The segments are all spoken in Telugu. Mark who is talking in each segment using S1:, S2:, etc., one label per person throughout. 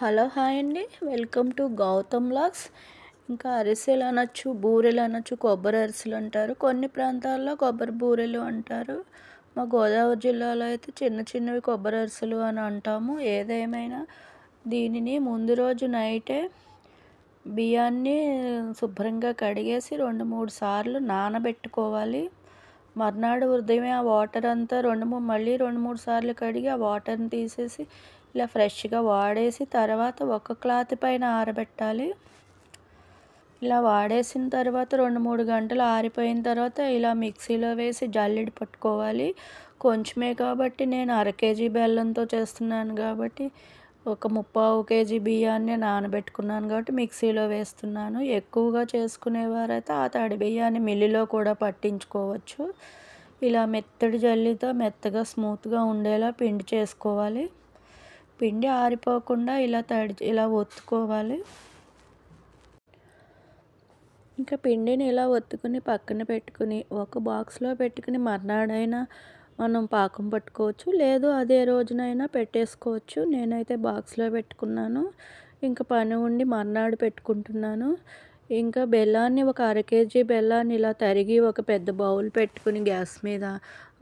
S1: హలో హాయ్ అండి. Welcome to Gautam logs. ఇంకా అరిసెలు అనొచ్చు బూరెలు అనొచ్చు కొబ్బరి అరిసెలు అంటారు. కొన్ని ప్రాంతాల్లో కొబ్బరి బూరెలు అంటారు. మా గోదావరి జిల్లాలో అయితే చిన్న చిన్నవి కొబ్బరి అరిసెలు అని అంటాము. ఏదేమైనా దీనిని ముందు రోజు నైటే బియ్యాన్ని శుభ్రంగా కడిగేసి రెండు మూడు సార్లు నానబెట్టుకోవాలి. మర్నాడు ఉదయం ఆ వాటర్ అంతా రెండు మూడు మళ్ళీ రెండు మూడు సార్లు కడిగి ఆ వాటర్ని తీసేసి ఇలా ఫ్రెష్గా వాడేసి తర్వాత ఒక క్లాత్ పైన ఆరబెట్టాలి. ఇలా వాడేసిన తర్వాత రెండు మూడు గంటలు ఆరిపోయిన తర్వాత ఇలా మిక్సీలో వేసి జల్లెడ పట్టుకోవాలి. కొంచెమే కాబట్టి నేను అర కేజీ బెల్లంతో చేస్తున్నాను కాబట్టి ఒక ముప్పావు కేజీ బియ్యాన్ని నానబెట్టుకున్నాను కాబట్టి మిక్సీలో వేస్తున్నాను. ఎక్కువగా చేసుకునేవారైతే ఆ తడి బియ్యాన్ని మిల్లులో కూడా పట్టించుకోవచ్చు. ఇలా మెత్తడి జల్లితో మెత్తగా స్మూత్గా ఉండేలా పిండి చేసుకోవాలి. పిండి ఆరిపోకుండా ఇలా తడి ఇలా ఒత్తుకోవాలి. ఇంకా పిండిని ఇలా ఒత్తుకుని పక్కన పెట్టుకుని ఒక బాక్స్లో పెట్టుకుని మర్నాడైనా మనం పాకం పట్టుకోవచ్చు. లేదు అదే రోజునైనా పెట్టేసుకోవచ్చు. నేనైతే బాక్స్లో పెట్టుకున్నాను. ఇంకా పని ఉండి మర్నాడు పెట్టుకుంటున్నాను. ఇంకా బెల్లాన్ని ఒక అర కేజీ బెల్లాన్ని ఇలా తరిగి ఒక పెద్ద బౌల్ పెట్టుకుని గ్యాస్ మీద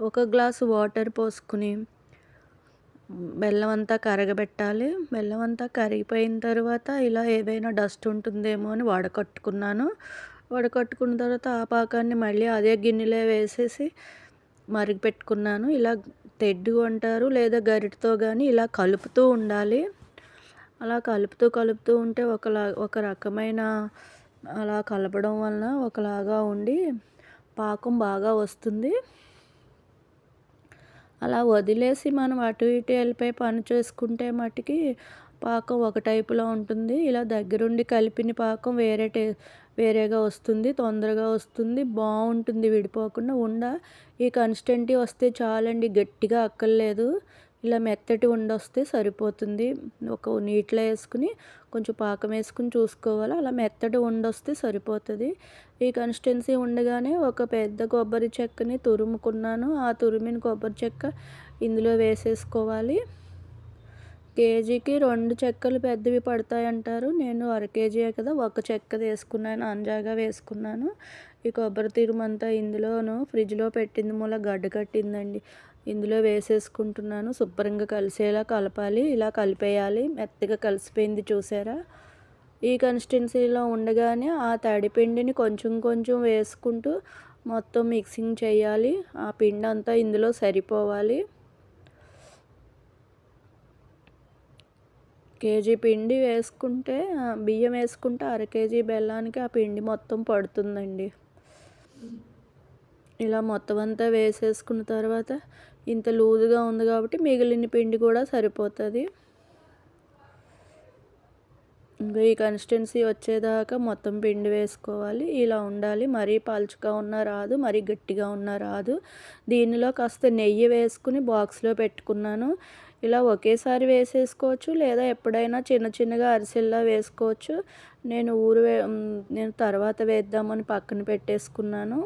S1: ఒక గ్లాసు వాటర్ పోసుకుని బెల్లం అంతా కరగబెట్టాలి. బెల్లం అంతా కరిగిపోయిన తర్వాత ఇలా ఏదైనా డస్ట్ ఉంటుందేమో అని వడకట్టుకున్నాను. వడకట్టుకున్న తర్వాత ఆ పాకాన్ని మళ్ళీ అదే గిన్నెలో వేసేసి మరిగిపెట్టుకున్నాను ఇలా తెడ్డు అంటారు లేదా గరిటతో కానీ ఇలా కలుపుతూ ఉండాలి. అలా కలుపుతూ కలుపుతూ ఉంటే ఒకలా ఒక రకమైన అలా కలపడం వలన ఒకలాగా ఉండి పాకం బాగా వస్తుంది. అలా వదిలేసి మనం అటు ఇటు వెళ్ళిపోయి పని చేసుకుంటే మటుకి పాకం ఒక టైపులో ఉంటుంది. ఇలా దగ్గరుండి కలిపిన పాకం వేరే టే వేరేగా వస్తుంది తొందరగా వస్తుంది బాగుంటుంది విడిపోకుండా. ఉండ ఈ కన్స్టెంటీ వస్తే చాలండి గట్టిగా అక్కర్లేదు. ఇలా మెత్తటి ఉండొస్తే సరిపోతుంది. ఒక నీటిలో వేసుకుని కొంచెం పాకం వేసుకుని చూసుకోవాలి. అలా మెత్తటి ఉండొస్తే సరిపోతుంది. ఈ కన్సిస్టెన్సీ ఉండగానే ఒక పెద్ద కొబ్బరి చెక్కని తురుముకున్నాను. ఆ తురిమిన కొబ్బరి చెక్క ఇందులో వేసేసుకోవాలి. కేజీకి రెండు చెక్కలు పెద్దవి పడతాయి అంటారు నేను అర కేజీయే కదా ఒక చెక్క వేసుకున్నాను అంజాగా వేసుకున్నాను. ఈ కొబ్బరి తీరుమంతా ఇందులోను ఫ్రిడ్జ్లో పెట్టింది మూల గడ్డ కట్టిందండి. ఇందులో వేసేసుకుంటున్నాను. శుభ్రంగా కలిసేలా కలపాలి ఇలా కలిపేయాలి. మెత్తగా కలిసిపోయింది చూసారా? ఈ కన్సిస్టెన్సీలో ఉండగానే ఆ తడిపిండిని కొంచెం కొంచెం వేసుకుంటూ మొత్తం మిక్సింగ్ చేయాలి. ఆ పిండి అంతా ఇందులో సరిపోవాలి. కేజీ పిండి వేసుకుంటే బియ్యం వేసుకుంటే అర కేజీ బెల్లానికి ఆ పిండి మొత్తం పడుతుందండి. ఇలా మొత్తం అంతా వేసేసుకున్న తర్వాత ఇంత లూజుగా ఉంది కాబట్టి మిగిలిన పిండి కూడా సరిపోతుంది. ఇంకా ఈ కన్సిస్టెన్సీ వచ్చేదాకా మొత్తం పిండి వేసుకోవాలి. ఇలా ఉండాలి. మరీ పలుచగా ఉన్నా రాదు మరీ గట్టిగా ఉన్నా రాదు. దీనిలో కాస్త నెయ్యి వేసుకుని బాక్స్లో పెట్టుకున్నాను. ఇలా ఒకేసారి వేసేసుకోవచ్చు లేదా ఎప్పుడైనా చిన్న చిన్నగా అరిసెల్లా వేసుకోవచ్చు. నేను ఊరు నేను తర్వాత వేద్దామని పక్కన పెట్టేసుకున్నాను.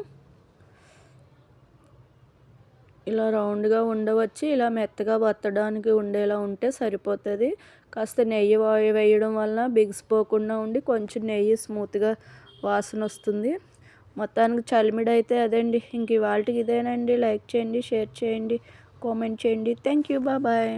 S1: ఇలా రౌండ్గా ఉండవచ్చు ఇలా మెత్తగా బత్తడానికి ఉండేలా ఉంటే సరిపోతుంది. కాస్త నెయ్యి వేయడం వలన బిగిసిపోకుండా ఉండి కొంచెం నెయ్యి స్మూత్గా వాసన వస్తుంది. మొత్తానికి చలిమిడి అయితే అదండి. ఇంక ఇవాళకి ఇదేనండి. లైక్ చేయండి షేర్ చేయండి. కామెంట్ చేయండి థ్యాంక్ యూ బాయ్